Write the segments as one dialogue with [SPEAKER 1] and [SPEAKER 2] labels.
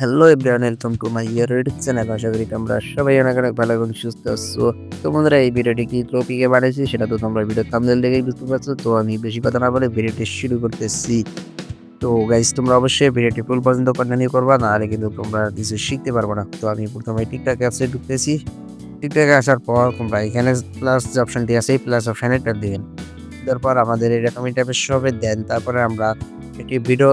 [SPEAKER 1] Hello everyone welcome to my year channel আশা করি তোমরা সবাই অনেক অনেক ভালো এবং সুস্থ আছো। তো বন্ধুরা, এই ভিডিওটি কি টপিকে বানিয়েছি সেটা তো তোমরা ভিডিও থাম্বনেল দেখেই বুঝতে পারছ। তো আমি বেশি কথা না বলে ভিডিওটি শুরু করতেছি। তো গাইজ তোমরা অবশ্যই ভিডিওটি ফুল পর্যন্ত কন্টিনিউ করবা, নাহলে কিন্তু তোমরা কিছু শিখতে পারবে না। তো আমি প্রথমে টিকটক অ্যাপসে ঢুকতেছি। টিকটকে আসার পর তোমরা এখানে প্লাস যে অপশনটি আছে, এই প্লাস অপশানে দিবেন তারপর আমাদের এরকম ইন্টারফেস সবে দেন তারপরে আমরা একটি ভিডিও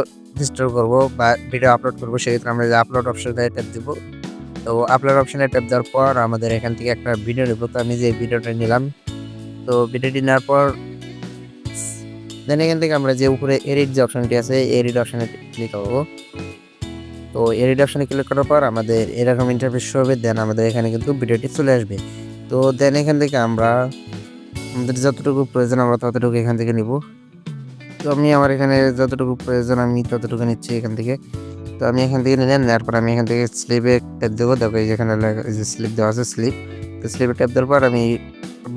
[SPEAKER 1] স্টোর করব বা ভিডিও আপলোড করব, সেক্ষেত্রে আমরা যে আপলোড অপশনে ট্যাপ দিব। তো আপলোড অপশনে ট্যাপ দেওয়ার পর আমাদের এখান থেকে একটা ভিডিও নেব। তো আমি যে ভিডিওটা নিলাম, তো ভিডিওটি নেওয়ার পর দেন এখান থেকে আমরা যে উপরে এডিট যে অপশনটি আছে এডিট অপশনে ক্লিক করব। তো এডিট অপশনে ক্লিক করার পর আমাদের এরকম ইন্টারফেস হবে দেন আমাদের এখানে কিন্তু ভিডিওটি চলে আসবে। তো দেন এখান থেকে আমরা, আমাদের যতটুকু প্রয়োজন আমরা ততটুকু এখান থেকে নিব। তো আমি আমার এখানে যতটুকু প্রয়োজন, আমি ততটুকু নিচ্ছি এখান থেকে। তো আমি এখান থেকে নিলাম, নেওয়ার পর আমি এখান থেকে স্লিপে ট্যাপ দেবো। দেখো যেখানে যে স্লিপ দেওয়া আছে স্লিপ তো স্লিপে ট্যাপ দেওয়ার পর আমি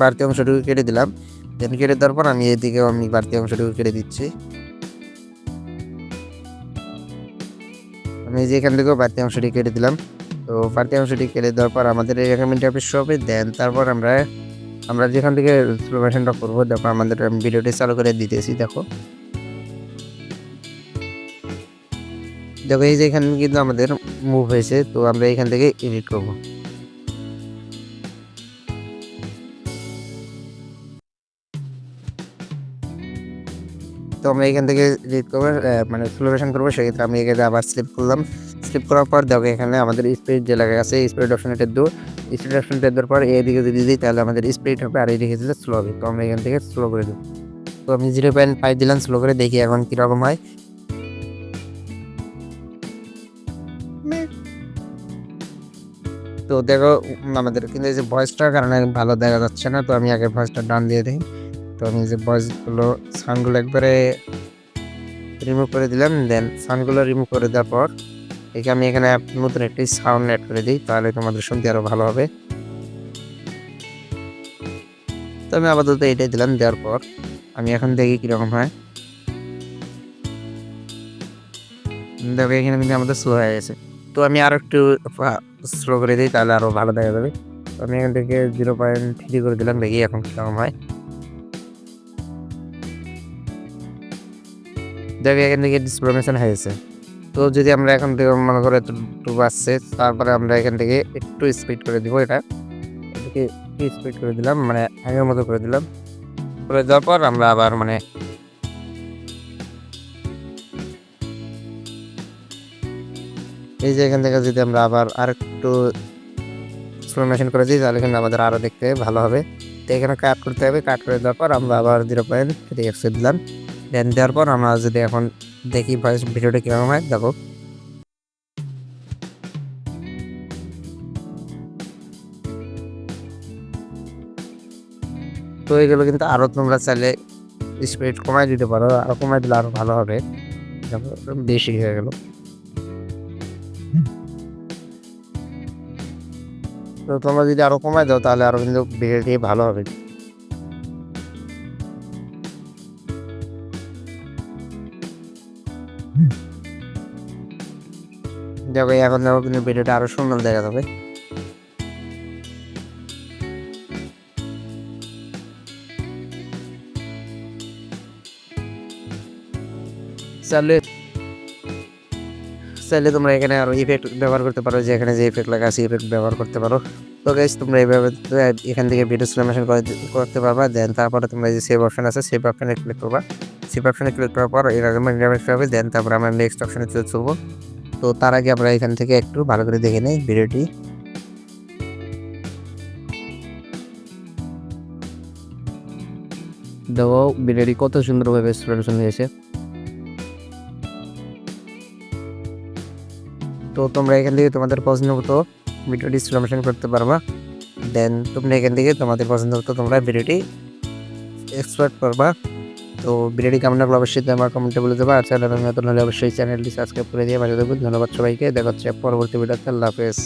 [SPEAKER 1] বাড়তি অংশটুকু কেটে দিলাম। দেন কেটে দেওয়ার পর আমি এদিকেও আমি বাড়তি অংশটুকু কেটে দিচ্ছি। আমি যে এখান থেকেও বাড়তি অংশটি কেটে দিলাম। তো বাড়তি অংশটি কেটে দেওয়ার পর আমাদের এই এরকম ইন্টারফেস হবে। দেন তারপর আমরা আমরা যেখান থেকে প্রোভাইশনটা করব, দেখো আমাদের ভিডিওটি চালু করে দিতেছি, দেখো। দেখো, এই যে এখানে কিন্তু আমাদের মুভ হয়েছে, তো আমরা এখান থেকে এডিট করব। তো আমরা এখান থেকে এডিট করব মানে ফ্লোরেশন করব, সেক্ষেত্রে আমি এখানে আবার স্লিপ করলাম। স্লিপ করার পর দেখো, এখানে আমাদের স্পিড যে লেখা আছে স্পিড অপশন এটা দু। স্পিড অপশন দেওয়ার পর এদিকে যদি দিই, তাহলে আমাদের স্পিড হবে, আর এদিকে দিলে স্লো হবে। তো আমরা এখান থেকে স্লো করে দেবো। তো আমি জিরো পয়েন্ট ফাইভ দিলাম স্লো করে দেখি এখন কীরকম হয়। তো দেখো আমাদের কিন্তু এই যে ভয়েসটার কারণে ভালো দেখা যাচ্ছে না, তো আমি আগে ভয়েসটা ডান দিয়ে দিই। তো আমি যে ভয়েসগুলো সাউন্ডগুলো একবারে রিমুভ করে দিলাম দেন সাউন্ডগুলো রিমুভ করে দেওয়ার পর, একে আমি এখানে নতুন একটি সাউন্ড অ্যাড করে দিই, তাহলে তোমাদের শুনতে আরও ভালো হবে। তো আমি আপাতত এটাই দিলাম, দেওয়ার পর আমি এখন দেখি কীরকম হয়। দেখো, এখানে কিন্তু আমাদের স্লো হয়ে গেছে। তো আমি আরও একটু স্লো করে দিই, তাহলে আরও ভালো দেখা যাবে। তো আমি এখান থেকে জিরো পয়েন্ট থ্রি করে দিলাম, দেখি এখন কীরকম হয়। দেখো, এখান থেকে ডিসপ্রমেশন হয়ে গেছে তো যদি আমরা এখন থেকে মনে করো একটু বাসছে তারপরে আমরা এখান থেকে একটু স্পিড করে দিব এটা। এটাকে স্পিড করে দিলাম মানে আগের মতো করে দিলাম। করে দেওয়ার পর আমরা আবার মানে এই যে এখান থেকে যদি আমরা আবার আর একটু স্লো মেশিন করে দিই, তাহলে কিন্তু আমাদের আরও দেখতে ভালো হবে। তো এখানে কাট করতে হবে। কাট করে দেওয়ার পর আমরা আবার জিরো পয়েন্ট থ্রি এক্সে দিলাম। দেন দেওয়ার পর আমরা যদি এখন দেখি ভয়েস ভিডিওটা কীরকম হয়, দেখো। তো এগুলো কিন্তু আরও তোমরা চাইলে স্পিড কমাই দিতে পারো। আরও কমাই দিলে আরও ভালো হবে। বেশি হয়ে গেল। তো তোমরা যদি আরও কমাই দাও, তাহলে আরও কিন্তু ভিডিওটি ভালো হবে। দেখো এখন দেখো কিন্তু ভিডিওটা আরও সুন্দর দেখা যাবে। চাইলে চাইলে তোমরা এখানে আরও ইফেক্ট ব্যবহার করতে পারো, যে এখানে যে ইফেক্ট লাগা আছে ইফেক্ট ব্যবহার করতে পারো। তো গাইজ তোমরা এইভাবে এখান থেকে ভিডিও সিলেমেশন করতে পারবা। দেন তারপরে তোমরা যে সেভ অপশন আছে সেভ অপশনে ক্লিক করবা। সেভ অপশনে ক্লিক করার পর এরকম ইন্টারফেস হবে দেন তারপর আমরা নেক্সট অপশনে চলে চলবো। তো তার আগে আমরা এখান থেকে একটু ভালো করে দেখে নিই ভিডিওটি দেখো ভিডিওটি কত সুন্দরভাবে সিলেকশন হয়েছে। তো তোমরা এখান থেকে তোমাদের পছন্দ মতো ভিডিওটি সিলেকশন করতে পারবা। দেন তোমরা এখান থেকে তোমাদের পছন্দ মতো তোমরা ভিডিওটি এক্সপার্ট করবা। তো ভিডিওটি কেমন লাগল অবশ্যই তোমার কমেন্টে বলে দেবা। আর চ্যানেল নতুন হলে অবশ্যই চ্যানেলটি সাবস্ক্রাইব করে দিয়ে ভালো দেবো ধন্যবাদ সবাইকে। দেখা হচ্ছে পরবর্তী ভিডিওতে আল্লাহ হাফেজ।